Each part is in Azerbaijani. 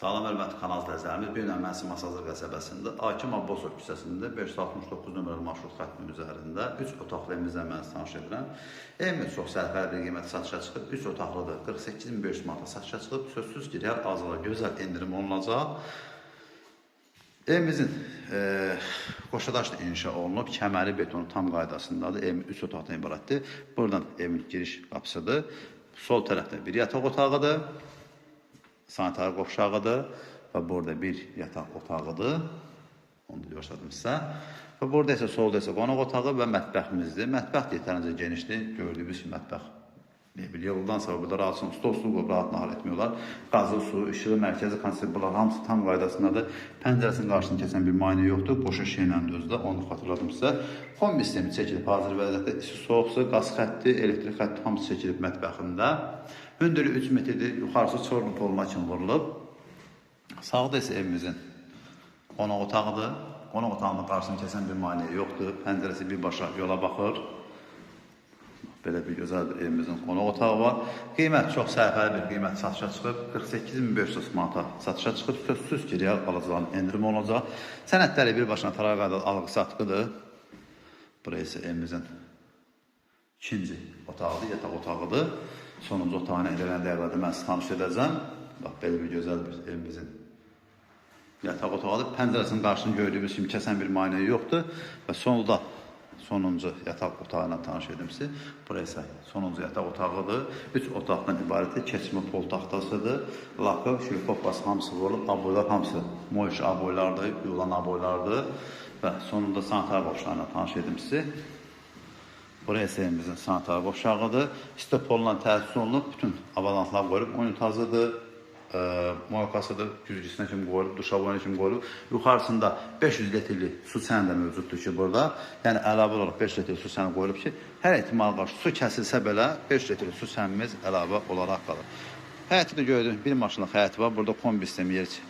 Salam izləyicilərimiz, bir nömrə Mənsi Masazır qəsəbəsində Akim Abbasov küçəsində 569 nömrəli marşrut xəttinin üzərində 3 otaqlı evimizlə mən tanış edirəm. Evimiz çox sərfəli bir qiymətə satışa çıxıb, 3 otaqlıdır, 48500 manata satışa çıxıb. Sözsüz ki, real azala gözəl endirim olunacaq. Evimizin e, qoşadaşla inşa olunub, kəməri betonu tam qaydasındadır. Evimiz 3 otaqdan ibarətdir. Buradan evin giriş qapısıdır. Sol tərəfdə bir yataq otağıdır sanitar qovşağıdır və burada bir yataq otağıdır. Onu da göstərdim sizə. Və burada isə solda isə qonaq otağı və mətbəximizdir. Mətbəx yetərincə genişdir. Gördüyünüz kimi mətbəx mebel yoldan sonra burada rahat stol su qoyub rahat nahar etmək olar. Qazı, su, işığı, mərkəzi konsept bunlar hamısı tam qaydasındadır. Pəncərəsinin qarşısını keçən bir müayinə yoxdur. Boşa şeylə dözdü. Onu xatırladım sizə. Kombi sistemi çəkilib hazır vəziyyətdə. İsti soyuq su, qaz xətti, elektrik xətti hamısı çəkilib mətbəxində. Hündürü 3 metrdir. Yuxarısı çorlu poluna kimi vurulub. Sağda isə evimizin qonaq otağıdır. Qonaq otağının qarşısını kəsən bir maneə yoxdur. Pəncərəsi birbaşa yola baxır. Belə bir gözəl evimizin qonaq otağı var. Qiymət çox sərfəli bir qiymət satışa çıxıb. 48500 manata satışa çıxıb. Sözsüz ki, real alıcıların endirimi olacaq. Sənədləri birbaşına tarar qaydalı alğı satqıdır. Burası isə evimizin ikinci otağıdır, yataq otağıdır. Sonuncu otağına eləyən dəqiqədə mən sizi tanış edəcəm. Bax, belə bir gözəl bir evimizin yataq otağıdır. Pəncərəsinin qarşısını gördüyünüz kimi kəsən bir maneə yoxdur. Və sonunda sonuncu yataq otağına tanış edim sizi. Burası isə sonuncu yataq otağıdır. Üç otaqdan ibarətdir. Keçmə pol taxtasıdır. Lakı, şilkopası hamısı vurulub. Aboylar hamısı moyş aboylardır, yulan aboylardır. Və sonunda sanitar boşlarına tanış edim sizi. Buraya sevimizin sanitar boşağıdır. Stopolla təsis olunub. Bütün avalantlar qoyulub. Oyun tazıdır. E, Moykasıdır. Güzgüsünə kimi qoyulub. Duşabona kimi qoyulub. Yuxarısında 500 litrli su çəni də mövcuddur ki burada. Yəni əlavə olaraq 5 litrli su çəni qoyulub ki, hər ehtimal qarşı su kəsilsə belə 5 litrli su çənimiz əlavə olaraq qalır. Həyəti də gördüyünüz bir maşınlıq həyəti var. Burada kombi sistemi yer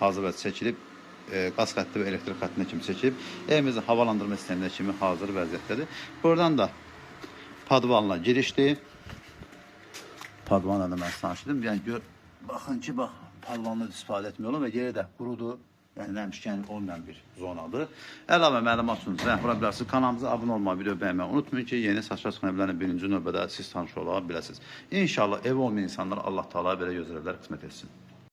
hazır və çəkilib e, qaz xətti və elektrik xəttinə kimi çəkib, evimizin havalandırma sisteminə kimi hazır vəziyyətdədir. Buradan da padvanla girişdir. Padvanla da mən sanışdım. Yəni gör, baxın ki, bax, padvanla istifadə etmək olur və yeri də qurudur. Yəni nəmişkən olmayan bir zonadır. Əlavə məlumat üçün zəng vura bilərsiniz. Kanalımıza abunə olmağı, video bəyənməyi unutmayın ki, yeni saçlar çıxan evlərin birinci növbədə siz tanış ola biləsiniz. İnşallah ev olmayan insanlara Allah Taala belə gözəlliklər qismət etsin.